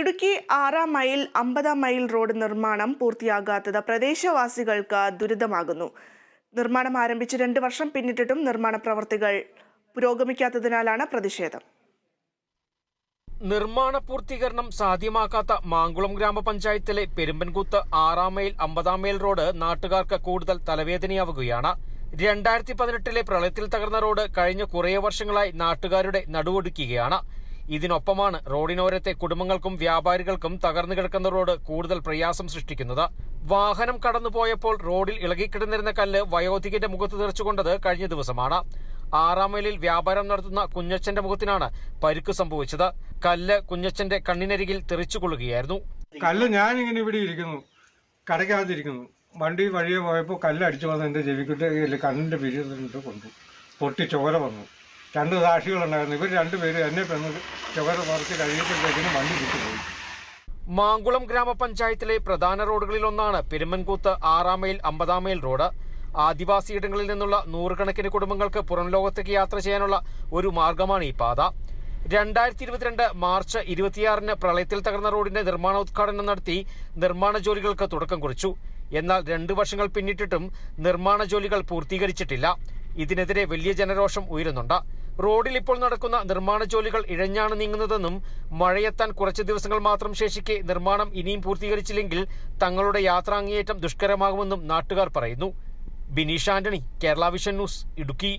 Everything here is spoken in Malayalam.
ഇടുക്കി ആറാം മൈൽ അമ്പതാം മൈൽ റോഡ് നിർമ്മാണം പൂർത്തിയാകാത്തത് പ്രദേശവാസികൾക്ക് ദുരിതമാകുന്നു. നിർമ്മാണം ആരംഭിച്ച് രണ്ട് വർഷം പിന്നിട്ടിട്ടും നിർമ്മാണ പ്രവർത്തികൾ പുരോഗമിക്കാത്തതിനാലാണ് പ്രതിഷേധം. നിർമ്മാണ പൂർത്തീകരണം സാധ്യമാക്കാത്ത മാങ്കുളം ഗ്രാമപഞ്ചായത്തിലെ പെരുമ്പൻകുത്ത് ആറാം മൈൽ അമ്പതാം മൈൽ റോഡ് നാട്ടുകാർക്ക് കൂടുതൽ തലവേദനയാവുകയാണ്. രണ്ടായിരത്തി പതിനെട്ടിലെ പ്രളയത്തിൽ തകർന്ന റോഡ് കഴിഞ്ഞ കുറേ വർഷങ്ങളായി നാട്ടുകാരുടെ നടുവൊടുക്കുകയാണ്. ഇതിനൊപ്പമാണ് റോഡിനോരത്തെ കുടുംബങ്ങൾക്കും വ്യാപാരികൾക്കും തകർന്നു കിടക്കുന്ന റോഡ് കൂടുതൽ പ്രയാസം സൃഷ്ടിക്കുന്നത്. വാഹനം കടന്നുപോയപ്പോൾ റോഡിൽ ഇളകിക്കിടന്നിരുന്ന കല്ല് വയോധികന്റെ മുഖത്ത് തെറിച്ചുകൊണ്ടത് കഴിഞ്ഞ ദിവസമാണ്. ആറാം മൈലിൽ വ്യാപാരം നടത്തുന്ന കുഞ്ഞച്ചന്റെ മുഖത്തിനാണ് പരിക്ക് സംഭവിച്ചത്. കല്ല് കുഞ്ഞച്ചന്റെ കണ്ണിനരികിൽ തെറിച്ചുകൊള്ളുകയായിരുന്നു. കല്ല് ഞാൻ ഇങ്ങനെ ഇവിടെ ഇരിക്കുന്നു. കടയ്ക്കകത്തിരിക്കുന്നു. വണ്ടി വഴിയെ പോയപ്പോൾ കല്ല് അടിച്ചു വന്ന് എന്റെ ചെവിക്കിട്ട് കണ്ണിന്റെ പിരിയിട്ട് കൊണ്ടു പൊട്ടി ചോര വന്നു. രണ്ട് സാക്ഷികളുണ്ടായിരുന്നു. ഇവർ രണ്ടുപേരും എന്നെ പെണ്ണ് ചുവരെ പറിച്ച് കഴിയുമ്പോഴത്തേക്കിനും വണ്ടി വിട്ടുപോയി മാങ്കുളം ഗ്രാമപഞ്ചായത്തിലെ പ്രധാന റോഡുകളിലൊന്നാണ് പെരുമൻകൂത്ത് ആറാം മൈൽ അമ്പതാം മൈൽ റോഡ്. ആദിവാസിയിടങ്ങളിൽ നിന്നുള്ള നൂറുകണക്കിന് കുടുംബങ്ങൾക്ക് പുറം ലോകത്തേക്ക് യാത്ര ചെയ്യാനുള്ള ഒരു മാർഗമാണ് ഈ പാത. രണ്ടായിരത്തി ഇരുപത്തിരണ്ട് മാർച്ച് ഇരുപത്തിയാറിന് പ്രളയത്തിൽ തകർന്ന റോഡിന്റെ നിർമ്മാണോദ്ഘാടനം നടത്തി നിർമ്മാണ ജോലികൾക്ക് തുടക്കം കുറിച്ചു. എന്നാൽ രണ്ടു വർഷങ്ങൾ പിന്നിട്ടിട്ടും നിർമ്മാണ ജോലികൾ പൂർത്തീകരിച്ചിട്ടില്ല. ഇതിനെതിരെ വലിയ ജനരോഷം ഉയരുന്നുണ്ട്. റോഡിൽ ഇപ്പോൾ നടക്കുന്ന നിർമ്മാണ ജോലികൾ ഇഴഞ്ഞാണ് നീങ്ങുന്നതെന്നും മഴയെത്താൻ കുറച്ച് ദിവസങ്ങൾ മാത്രം ശേഷിക്കെ നിർമ്മാണം ഇനിയും പൂർത്തീകരിച്ചില്ലെങ്കിൽ തങ്ങളുടെ യാത്രാങ്ങേയറ്റം ദുഷ്കരമാകുമെന്നും നാട്ടുകാർ പറയുന്നു. Binish Antony Kerala vision news Idukki.